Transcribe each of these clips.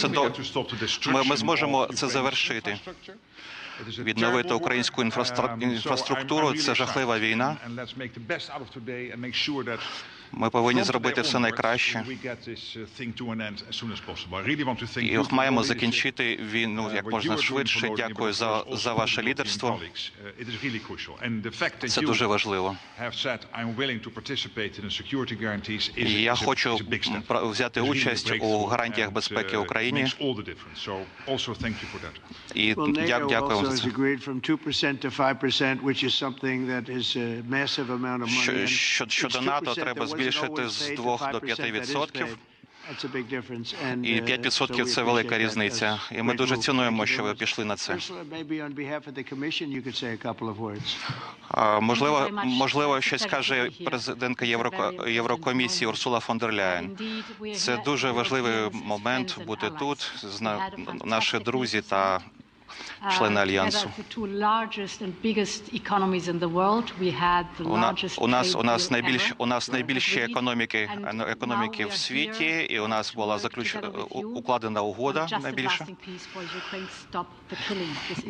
це до ми, ми зможемо це завершити. Відновити українську інфраструк- інфраструктуру це жахлива війна. Ми повинні зробити все найкраще. І маємо закінчити війну як можна швидше. Дякую за, за ваше лідерство. Це дуже важливо. І я хочу взяти участь у гарантіях безпеки Україні. І дя- дякую вам за це. agreed from 2% to 5%, which is something that is a massive amount of money. Що- щодо НАТО треба збільшити з paid to 2 до 5% that is 5%. paid. That's a big difference. And, І uh, 5% so we це велика різниця. І ми дуже цінуємо, що ви пішли на це. Можливо, можливо, щось каже президентка Євро... Єврокомісії moment. Урсула фон дер Ляєн. Це дуже важливий момент бути тут, наші друзі та Uh, члени альянсу. У, на, largest у нас у нас найбільш у нас найбільші економіки економіки в світі, і у нас була заключена you укладена угода найбільша.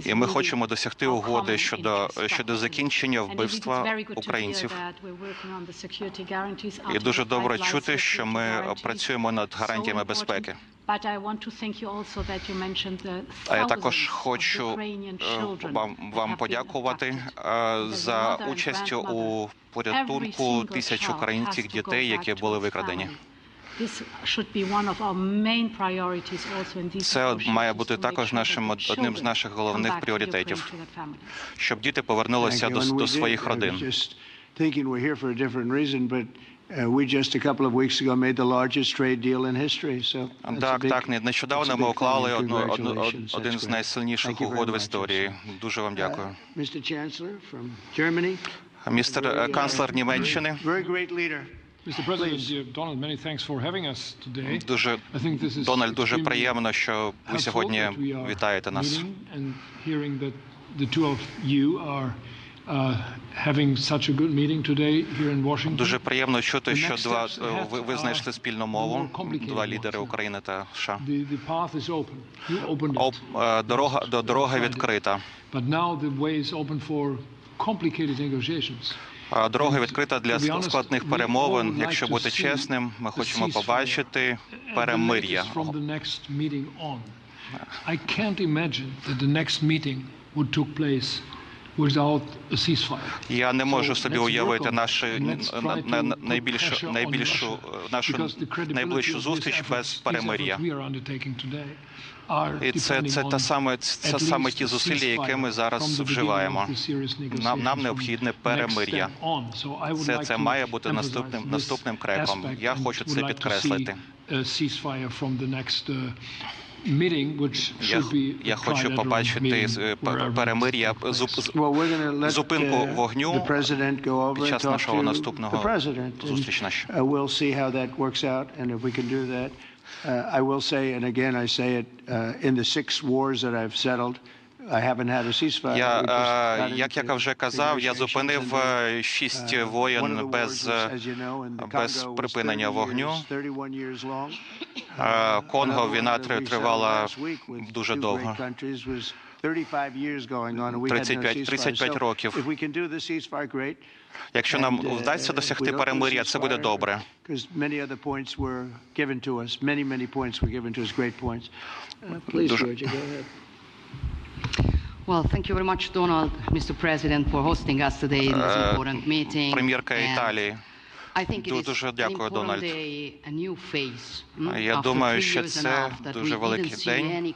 І ми хочемо досягти угоди щодо щодо закінчення вбивства українців. І дуже добре чути, що ми працюємо над гарантіями безпеки. But I want to thank you also that you mentioned the А я також thousands of хочу Ukrainian е, children вам вам have been подякувати е, за участь у порятунку тисяч українських дітей, які були викрадені. family. This should be one of our main priorities also in these Це має бути також нашим одним з наших головних пріоритетів, щоб діти повернулися до, до своїх родин. Just thinking we're here for a different reason, but uh, we just a couple of weeks ago made the largest trade deal in history. So that's a Так, так, не- нещодавно ми уклали одну, одну, один з найсильніших угод в історії. Дуже вам дякую. Uh. Містер е, uh, канцлер Німеччини. Дуже Дональд, дуже приємно, що ви сьогодні вітаєте нас. Uh. Дуже приємно чути, що два е, ви, ви знайшли спільну мову. Два лідери. України та США. Е, дорога до дорога відкрита. But now the way is open for complicated negotiations. Дорога відкрита для складних перемовин. Якщо бути чесним, ми хочемо побачити перемир'я. from the next meeting on. I can't imagine that the next meeting would took place. Я не можу собі уявити нашу найбільшу найбільшу нашу найближчу зустріч без перемир'я. І це, це та саме це саме ті зусилля, які ми зараз вживаємо. Нам нам необхідне перемир'я. Це це має бути наступним наступним кроком. Я хочу це підкреслити. see a ceasefire from the next uh, meeting, which Я, should be я a хочу trilateral побачити meeting е, пе- wherever перемир'я it takes зуп- place. з- Well, we're going to let Зупинку uh, вогню the president go over під and час talk нашого to наступного the president. And, зустрічі наші. uh, we'll see how that works out, and if we can do that. Uh, I will say, and again, I say it, uh, in the six wars that I've settled, I haven't had a ceasefire. Я, е, як я вже казав, я зупинив е, шість Uh, воєн без, е, без припинення вогню. years, 31 years long. Е, Конго війна тривала дуже довго. great countries was 35 years going on, and we had no 35 ceasefire. 35 So років. Якщо нам uh, вдасться досягти перемир'я, це буде добре. Uh, Дуже-. Well, thank you very much, Donald, Mr. President, for hosting us today in this Е, important meeting. Прем'єрка Італії. Дуже дякую, Дональд. mm, Я думаю, що це дуже великий день.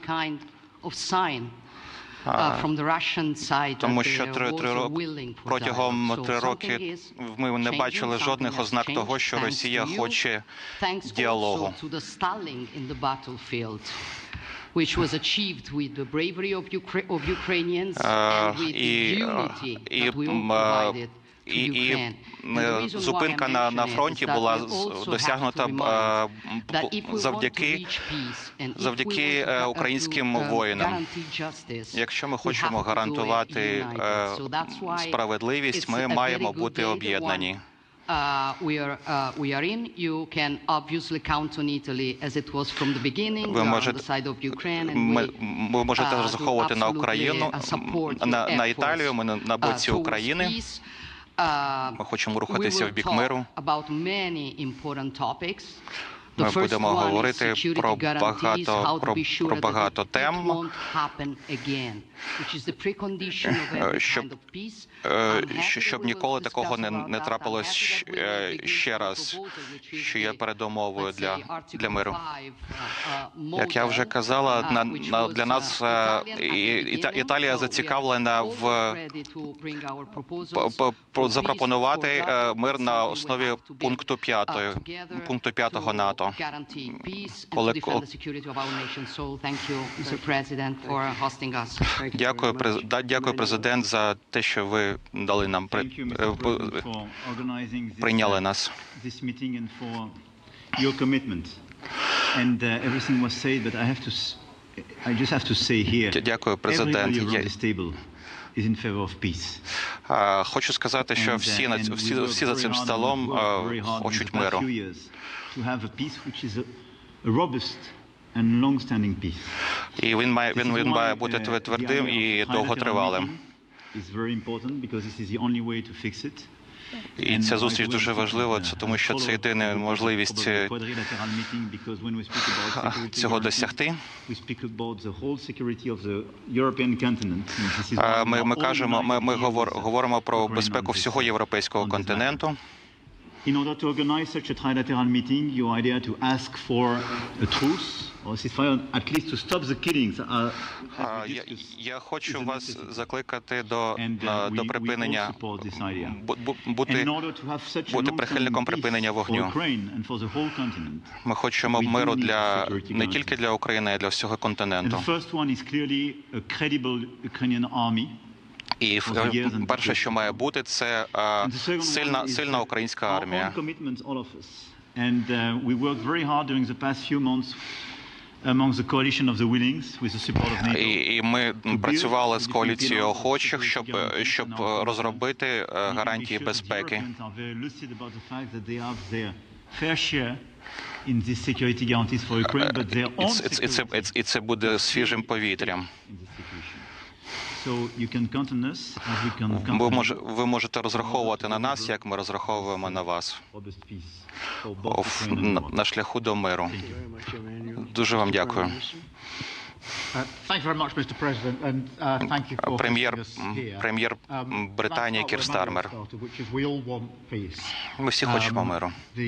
uh, Тому що три, три роки протягом три роки ми не бачили жодних ознак того, що Росія хоче діалогу. І, е, і, е, і, е, зупинка на, на фронті була досягнута е, завдяки завдяки, е, українським uh, воїнам. Якщо ми хочемо гарантувати е, справедливість, ми маємо бути об'єднані. Uh, we are uh, we are in. You can obviously count on Italy as it was from the beginning. Ви можете- ви можете uh, розраховувати на Україну, uh, на, на Італію. Ми на, на uh, боці України. Uh, Ми хочемо рухатися в бік миру. Ми будемо говорити про багато- про- про багато тем. щоб- е, щоб ніколи такого не, не трапилось е, ще раз, що є передумовою для, для миру. 5, uh, uh, Як я вже казала, uh, на, на для uh, нас е, Іта-. Італія зацікавлена в запропонувати е, мир на основі пункту uh, 5, together пункту 5 to НАТО. Дякую, дякую, президент, за те, що ви дали нам при, Thank you, е, Mr. п- President, for organizing this, прийняли uh, нас. this meeting and for your commitment. And uh, everything was said, but I have to, s- I just have to say here, Дя- Дякую, президент. everybody Я- around this table is in favor of peace. Е, Хочу сказати, що uh, всі всі, всі за цим столом е, хочуть миру. To have a peace which is a, a robust and long-standing peace. І він має він, він має бути uh, твердим і довготривалим. is very important because this is the only way to fix it. І ця зустріч дуже важлива, це тому що це єдина можливість е, цього досягти. Е, Ми, ми кажемо, ми, ми говор, говоримо про безпеку всього європейського континенту. In order to organize such a trilateral meeting, your idea to ask for a truce or ceasefire, at least to stop the killings, are, А, as we Я, хочу вас закликати до, uh, припинення бу- бути. to have such a бути прихильником припинення вогню. Whole continent, Ми хочемо миру для не тільки для України, а й для всього континенту. first one is clearly a credible Ukrainian army. І е, and перше, що має бути, це е, сильна, сильна uh, українська армія. own commitments, all of us. And uh, we worked very hard during the past few months among the coalition of the willings with the support of NATO. І, і ми працювали з коаліцією охочих, щоб, щоб розробити е, гарантії безпеки. Fair share in these security guarantees for Ukraine, but their own і це буде свіжим повітрям. In this situation. So you can count on us as we can count Ви, on може, you ви можете розраховувати на нас, як ми розраховуємо на вас на, шляху до миру. Дуже вам дякую. Uh, uh, Прем'єр, прем'єр Um, Британії Кір Стармер. Ми всі хочемо Um, миру. Е.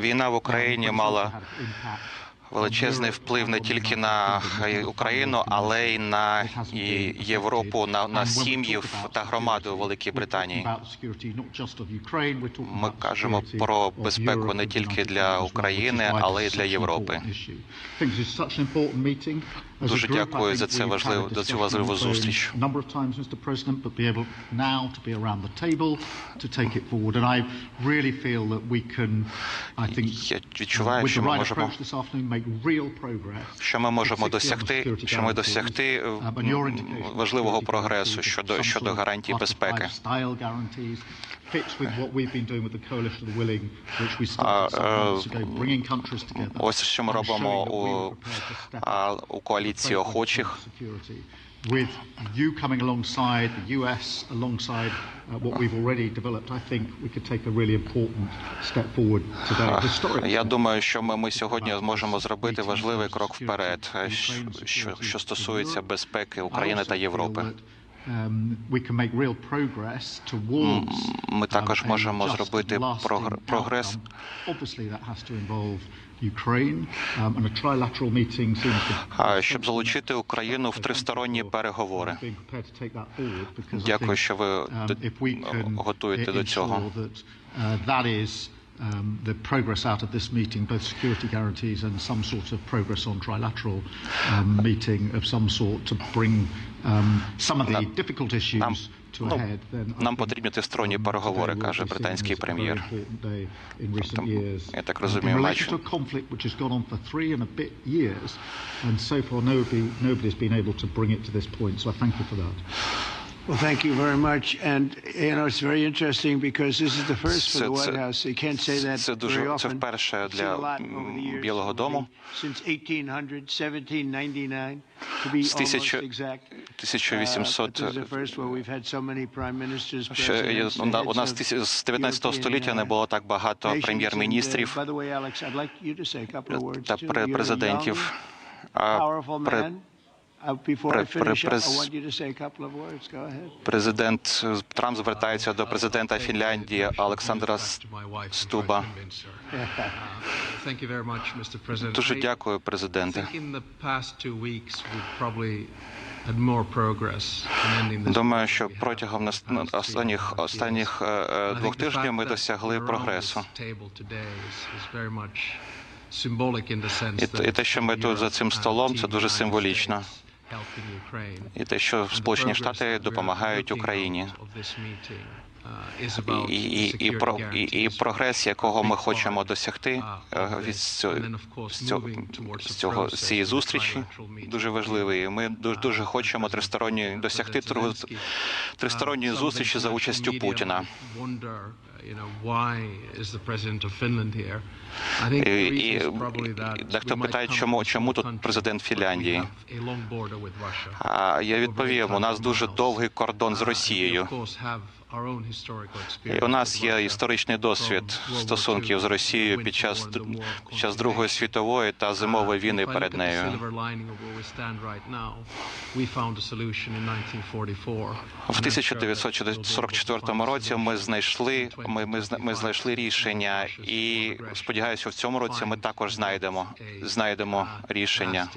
Війна в Um, Україні мала величезний вплив не тільки на Україну, але й на Європу, на, на сім'їв та громаду Великій Британії. Ми кажемо про безпеку не тільки для України, але й для Європи. Дуже дякую за це важливу- за цю важливу зустріч. Я відчуваю, що ми можемо що ми можемо досягти, що ми досягти м, важливого прогресу щодо щодо гарантій безпеки. Е, Ось що ми робимо у, у коаліції охочих. With you coming alongside, the US alongside uh, what we've already developed, I think we could take a really important step forward today. Я думаю, що ми, ми сьогодні зможемо зробити важливий крок вперед, е, що, що стосується безпеки України та Європи. Um, Ми також um, можемо зробити прогрес. um, щоб залучити Україну в тристоронні переговори. Дякую, що ви um, готуєте до цього. Ensure that, uh, that is um, the progress out of this meeting, both security guarantees and some sort of progress on trilateral um, meeting of some sort to bring um, some of the Нам- difficult issues нам- to a ну, head, then I нам think, потрібні тристоронні um, переговори, today will каже be seen британський as a very прем'єр. important day in recent Там, years. я так Um, розумію, in relation бачу. to a conflict which has gone on for three and a bit years, and so far nobody, nobody's been able to bring it to this point, so I thank you for that. Well, thank you very much. And, you know, it's very interesting because this is the first for the White House. You can't say that це дуже, very often. це вперше для, Білого дому. Since 1800, 1799, to be З almost exact. Uh, 1800 this is the first where we've had so many prime ministers, presidents, у нас з 19 століття не uh, було так багато. Uh, прем'єр-міністрів By the way, Alex, I'd like you to say a couple of words та президентів. А Президент е, Трамп звертається до президента Фінляндії Олександра Стуба. Дуже дякую, президенте. Думаю, що протягом останніх останніх е, е, двох тижнів ми досягли прогресу. І те, що ми тут за цим столом, це дуже символічно. І те, що Сполучені Штати допомагають Україні. Uh, І, і, і, про, і, і прогрес, якого ми хочемо досягти uh, е, від цього, з цієї зустрічі дуже важливий. Ми дуже, дуже хочемо тристоронньої досягти тристоронньої зустрічі за участю Путіна. І, і, і дехто питає, чому, чому тут президент Фінляндії. А я відповім, у нас дуже довгий кордон з Росією. І у нас є історичний досвід стосунків з Росією під час, під час Другої світової та зимової війни перед нею. В 1944 році ми знайшли ми, ми, ми знайшли рішення, і сподіваюся, в цьому році ми також знайдемо знайдемо рішення,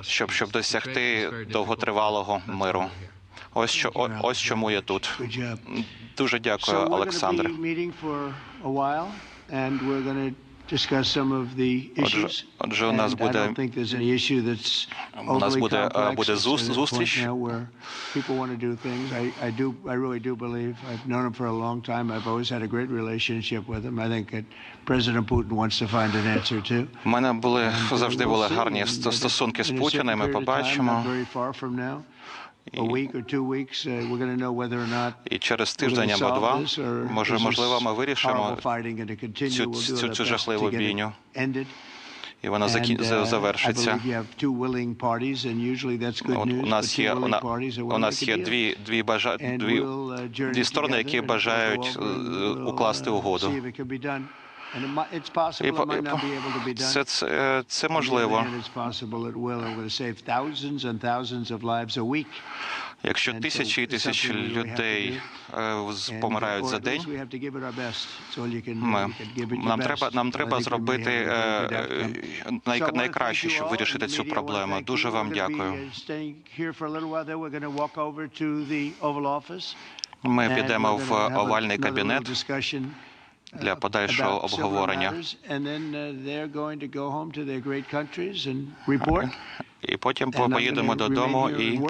щоб щоб досягти довготривалого миру. Ось що о- ось чому я тут. Дуже дякую, Олександр. Отже, отже, у нас буде У нас буде, е, буде зустріч. У мене були uh, завжди були гарні стосунки з Путіним. Ми побачимо. І через we're тиждень або два, може, можливо, ми вирішимо цю- цю- цю жахливу бійню. ended. і вона uh, завершиться. у нас є у, нас є дві дві бажа дві, uh, дві сторони, які бажають е, укласти uh, угоду. І це, це, це можливо. Якщо тисячі і тисячі людей е, помирають за день, ми, нам треба, нам треба зробити е, е, най- найкраще, щоб вирішити цю проблему. Дуже вам дякую. uh. Ми підемо в овальний кабінет uh, для подальшого обговорення. uh. І потім поїдемо додому і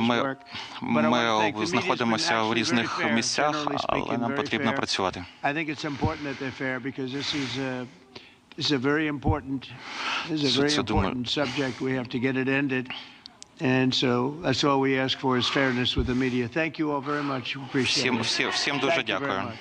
ми, ми знаходимося в різних місцях, але нам потрібно працювати. Це- very це думаю- important subject. We have to get it ended. And so that's all we ask for is fairness with the media. Thank you all very much. Appreciate Всім, it. всім, всім дуже Thank you very дякую.